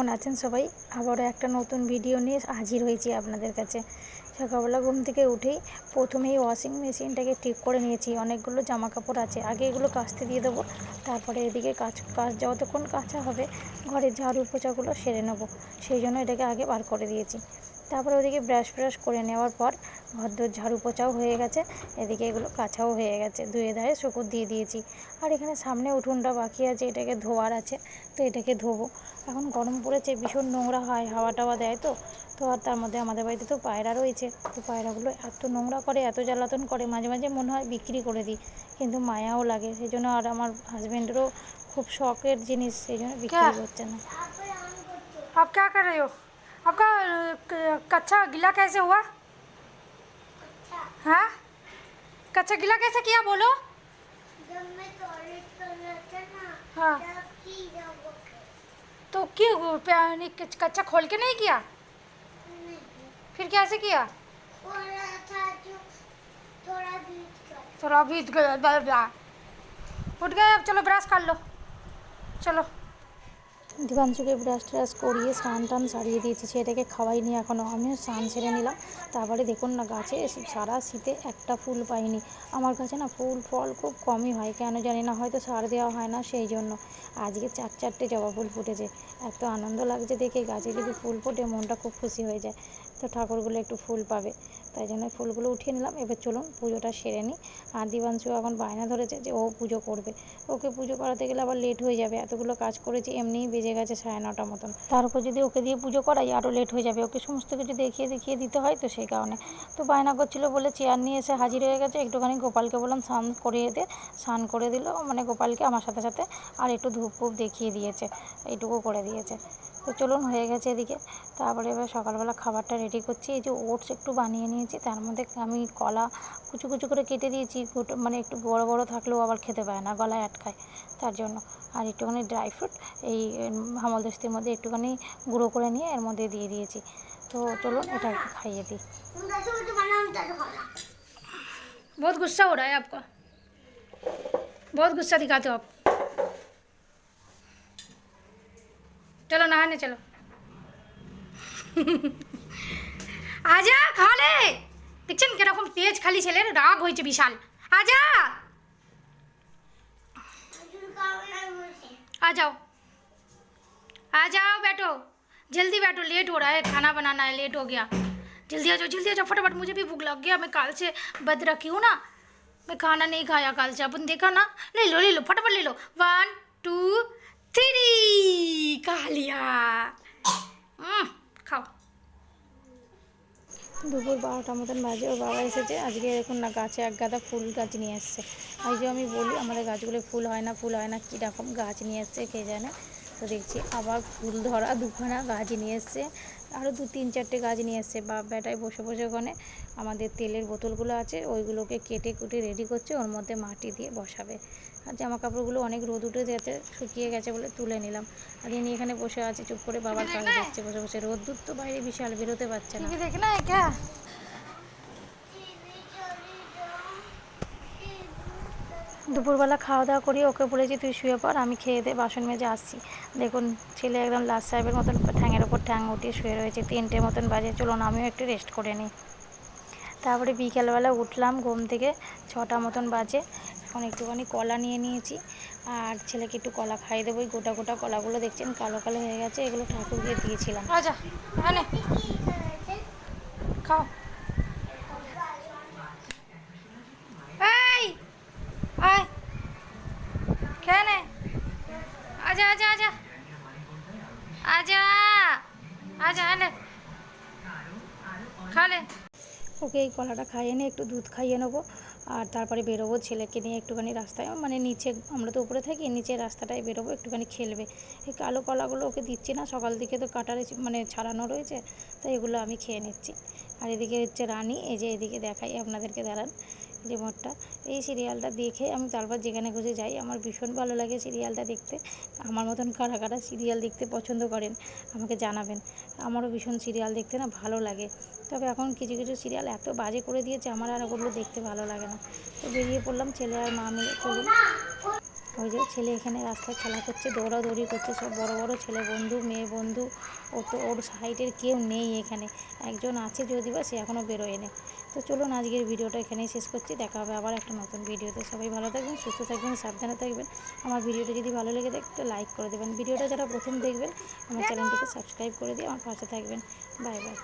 কেমন আছেন সবাই? আবারও একটা নতুন ভিডিও নিয়ে হাজির হয়েছি আপনাদের কাছে। সকালবেলা ঘুম থেকে উঠেই প্রথমেই ওয়াশিং মেশিনটাকে ঠিক করে নিয়েছি। অনেকগুলো জামা কাপড় আছে। আগে এগুলো কাচতে দিয়ে দেবো। তারপরে এদিকে কাজ কাজ যতক্ষণ কাঁচা হবে, ঘরের ঝাড়ু পোচাগুলো সেরে নেব। সেই জন্য এটাকে আগে বার করে দিয়েছি। তারপরে ওদিকে ব্রাশ ফ্রাশ করে নেওয়ার পর ঘরদোর ঝাড়ু পোছাও হয়ে গেছে এদিকে এগুলো কাঁচাও হয়ে গেছে ধুয়ে ধায়ে শুকুর দিয়ে দিয়েছি আর এখানে সামনে উঠোনটা বাকি আছে এটাকে ধোয়ার আছে তো এটাকে ধোবো এখন গরম পড়েছে ভীষণ নোংরা হয় হাওয়া টাওয়া দেয় তো তো আর তার মধ্যে আমাদের বাড়িতে তো পায়রা রয়েছে তো পায়রাগুলো এত নোংরা করে এত জ্বালাতন করে মাঝে মাঝে মনে হয় বিক্রি করে দিই কিন্তু মায়াও লাগে সেই জন্য আর আমার হাজব্যান্ডেরও খুব শখের জিনিস সেই জন্য বিক্রি क्या? করছে না आप क्या कर रहे हो आपका कच्चा गिला कैसे हुआ? कच्चा। हाँ? कच्चा गिला कैसे किया बोलो? हाँ। तो क्यों कच्चा खोल के नहीं किया? नहीं। फिर कैसे किया? थोड़ा भीत गया। उठ गए अब चलो ब्रश कर लो। चलो। দিবাংশুকে ব্রাশ ট্রাশ করিয়ে স্নান টান সারিয়ে দিয়েছি সেটাকে খাওয়াইনি এখনও আমিও স্নান সেরে নিলাম। তারপরে দেখুন না, গাছে সারা শীতে একটা ফুল পাইনি। আমার কাছে না ফুল, ফল খুব কমই হয়, কেন জানি না, হয়তো সার দেওয়া হয় না সেই জন্য। আজকে চার চারটে জবা ফুল ফুটেছে। এত আনন্দ লাগছে দেখে গাছে যদি ফুল ফোটে, মনটা খুব খুশি হয়ে যায়। তো ঠাকুরগুলো একটু ফুল পাবে। তাই জন্য ফুলগুলো উঠিয়ে নিলাম। এবার চলুন পুজোটা সেরে নিই। আর দিবাংশু এখন বায়না ধরেছে যে ও পুজো করবে। ওকে পুজো করাতে গেলে আবার লেট হয়ে যাবে। এতগুলো কাজ করেছি, এমনিই বেজে গেছে সাড়ে নটা মতন। তার উপর যদি ওকে দিয়ে পুজো করাই আরও লেট হয়ে যাবে। ওকে সমস্ত কিছু দেখিয়ে দেখিয়ে দিতে হয় তো সেই কারণে। তো বায়না করছিল বলে চেয়ার নিয়ে এসে হাজির হয়ে গেছে। একটুখানি গোপালকে বললাম, স্নান করিয়ে দে। স্নান করে দিল। মানে গোপালকে আমার সাথে সাথে আর একটু ধূপ ফুপ দেখিয়ে দিয়েছে। এইটুকু করে দিয়েছে। তো চলুন হয়ে গেছে এদিকে। তারপরে এবার সকালবেলা খাবারটা রেডি করছি। এই যে ওটস একটু বানিয়ে নিয়েছি তার মধ্যে আমি কলা কুচু কুচু করে কেটে দিয়েছি গোটা মানে একটু বড় বড় থাকলেও আবার খেতে পারে না গলায় আটকায় তার জন্য আর একটুখানি ড্রাই ফ্রুট এই হামল দস্তির মধ্যে একটুখানি গুঁড়ো করে নিয়ে এর মধ্যে দিয়ে দিয়েছি তো চলুন এটা একটু খাইয়ে দিই तुम दस मिनट बनाओ दस खाना बहुत गुस्सा हो रहा है आपका बहुत गुस्सा दिखाते हो आप चलो नहाने चलो আজা খালে দেখছেন কিরকম তেজ খালি ছেলের রাগ হয়েছে বিশাল আজা मुझे आ जाओ आ जाओ बैठो जल्दी बैठो लेट हो रहा है खाना बनाना है लेट हो गया जल्दी आ जाओ जल्दी आ जाओ फटाफट मुझे भी भूख लग गया मैं कल से बद रखी हूँ ना मैं खाना नहीं खाया कल से अपन देखा ना ले लो ले लो फटाफट ले लो वन टू थ्री खा लिया हम्म, खाओ দুপুর বারোটার মতন বাজে, ওর বাবা এসেছে। আজকে দেখুন না, গাছে এক গাদা ফুল গাছ নিয়ে এসছে। ওই যে আমি বলি, আমাদের গাছগুলো ফুল হয় না, ফুল হয় না, কীরকম গাছ নিয়ে এসছে কে জানে? তো দেখছি আবার ফুল ধরা দুখানা গাছ নিয়ে এসছে। আরও দু তিন চারটে গাছ নিয়ে এসছে। বাপ বেটায় বসে বসে ওখানে আমাদের তেলের বোতলগুলো আছে ওইগুলোকে কেটে কুটে রেডি করছে ওর মধ্যে মাটি দিয়ে বসাবে। আর জামা কাপড়গুলো অনেক রোদ উঠে যেতে শুকিয়ে গেছে বলে তুলে নিলাম। আর ইনি এখানে বসে আছে চুপ করে বাবার কাজ দেখছে বসে বসে। রোদ্দুর তো বাইরে বিশাল বেরোতে পারছে না। না একা? দুপুরবেলা খাওয়া দাওয়া করি ওকে বলেছি তুই শুয়ে পর আমি খেয়ে দে বাসন মেজে আসছি। দেখুন ছেলে একদম লাস্ট সাহেবের মতন ঠ্যাঙের ওপর ঠ্যাং উঠিয়ে শুয়ে রয়েছে তিনটে মতন বাজে। চলুন আমিও একটু রেস্ট করে নিই। তারপরে বিকেলবেলা উঠলাম, ঘুম থেকে ছটা মতন বাজে। এখন একটুখানি কলা নিয়ে নিয়েছি। আর ছেলেকে একটু কলা খাইয়ে দেবো। গোটা গোটা কলাগুলো দেখছেন, কালো কালো হয়ে গেছে, এগুলো ঠাকুরকে দিয়েছিলাম। খাও। আজা আজা আজা। আজা আজা খালে ওকে এই কলাটা খাইয়ে নিয়ে একটু দুধ খাইয়ে নেব। আর তারপরে বেরোবো ছেলেকে নিয়ে একটুখানি রাস্তায়। মানে নিচে আমরা তো উপরে থাকি নিচে রাস্তাটায় বেরোবো, একটুখানি খেলবে। এই কালো কলাগুলো ওকে দিচ্ছি না, সকাল দিকে তো কাটারে মানে ছাড়ানো রয়েছে, তাই এগুলো আমি খেয়ে নিচ্ছি। আর এদিকে হচ্ছে রানী, এই যে এদিকে দেখাই আপনাদেরকে দাঁড়ান। রিমোটটা এই সিরিয়ালটা দেখে আমি তারপর যেখানে খুঁজে যাই, আমার ভীষণ ভালো লাগে সিরিয়ালটা দেখতে। আমার মতন কারা কারা সিরিয়াল দেখতে পছন্দ করেন, আমাকে জানাবেন। আমারও ভীষণ সিরিয়াল দেখতে না ভালো লাগে। তবে এখন কিছু কিছু সিরিয়াল এত বাজে করে দিয়েছে, আমার আর ওগুলো দেখতে ভালো লাগে না। তো বেরিয়ে পড়লাম ছেলে আর মা মিলে, চলুন। ওই যে ছেলে এখানে রাস্তায় খেলা করছে দৌড়াদৌড়ি করছে সব বড় বড় ছেলে বন্ধু মেয়ে বন্ধু ও তো ওর সাইডের কেউ নেই এখানে। একজন আছে যদি বা সে এখনও বেরোয় নি। তো চলুন আজকের ভিডিওটা এখানেই শেষ করছি। দেখা হবে আবার একটা নতুন ভিডিওতে। সবাই ভালো থাকবেন সুস্থ থাকবেন সাবধানে থাকবেন। আমার ভিডিওটা যদি ভালো লেগে থাকে একটু লাইক করে দেবেন। ভিডিওটা যারা প্রথম দেখবেন আমার চ্যানেলটিকে সাবস্ক্রাইব করে দিয়ে আমার পাশে থাকবেন। Bye bye